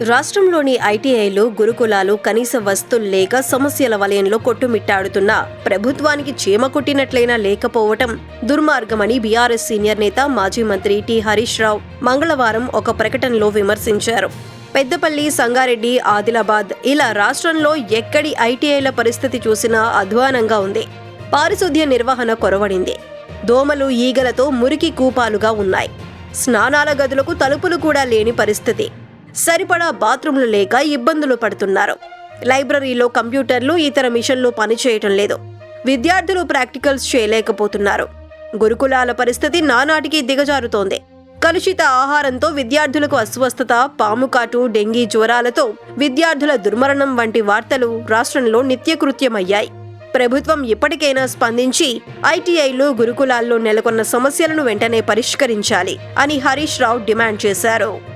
రాష్ట్రంలోని ఐటీఐలు గురుకులాలు కనీస వస్తువులు లేక సమస్యల వలయంలో కొట్టుమిట్టాడుతున్నా ప్రభుత్వానికి చీమ కొట్టినట్లయినా లేకపోవటం దుర్మార్గమని బీఆర్ఎస్ సీనియర్ నేత మాజీ మంత్రి టి. హరీష్ రావు మంగళవారం ఒక ప్రకటనలో విమర్శించారు. పెద్దపల్లి సంగారెడ్డి ఆదిలాబాద్ ఇలా రాష్ట్రంలో ఎక్కడి ఐటీఐల పరిస్థితి చూసినా అధ్వానంగా ఉంది. పారిశుద్ధ్య నిర్వహణ కొరవడింది. దోమలు ఈగలతో మురికి కూపాలుగా ఉన్నాయి. స్నానాల గదులకు తలుపులు కూడా లేని పరిస్థితి. సరిపడా బాత్రూంలు లేక ఇబ్బందులు పడుతున్నారు. లైబ్రరీలో కంప్యూటర్లు ఇతర మిషన్లు పనిచేయటం లేదు. విద్యార్థులు ప్రాక్టికల్స్ చేయలేకపోతున్నారు. గురుకులాల పరిస్థితి నానాటికి దిగజారుతోంది. కలుషిత ఆహారంతో విద్యార్థులకు అస్వస్థత పాముకాటు డెంగీ జ్వరాలతో విద్యార్థుల దుర్మరణం వంటి వార్తలు రాష్ట్రంలో నిత్యకృత్యమయ్యాయి. ప్రభుత్వం ఇప్పటికైనా స్పందించి ఐటీఐలు గురుకులాల్లో నెలకొన్న సమస్యలను వెంటనే పరిష్కరించాలి అని హరీష్ రావు డిమాండ్ చేశారు.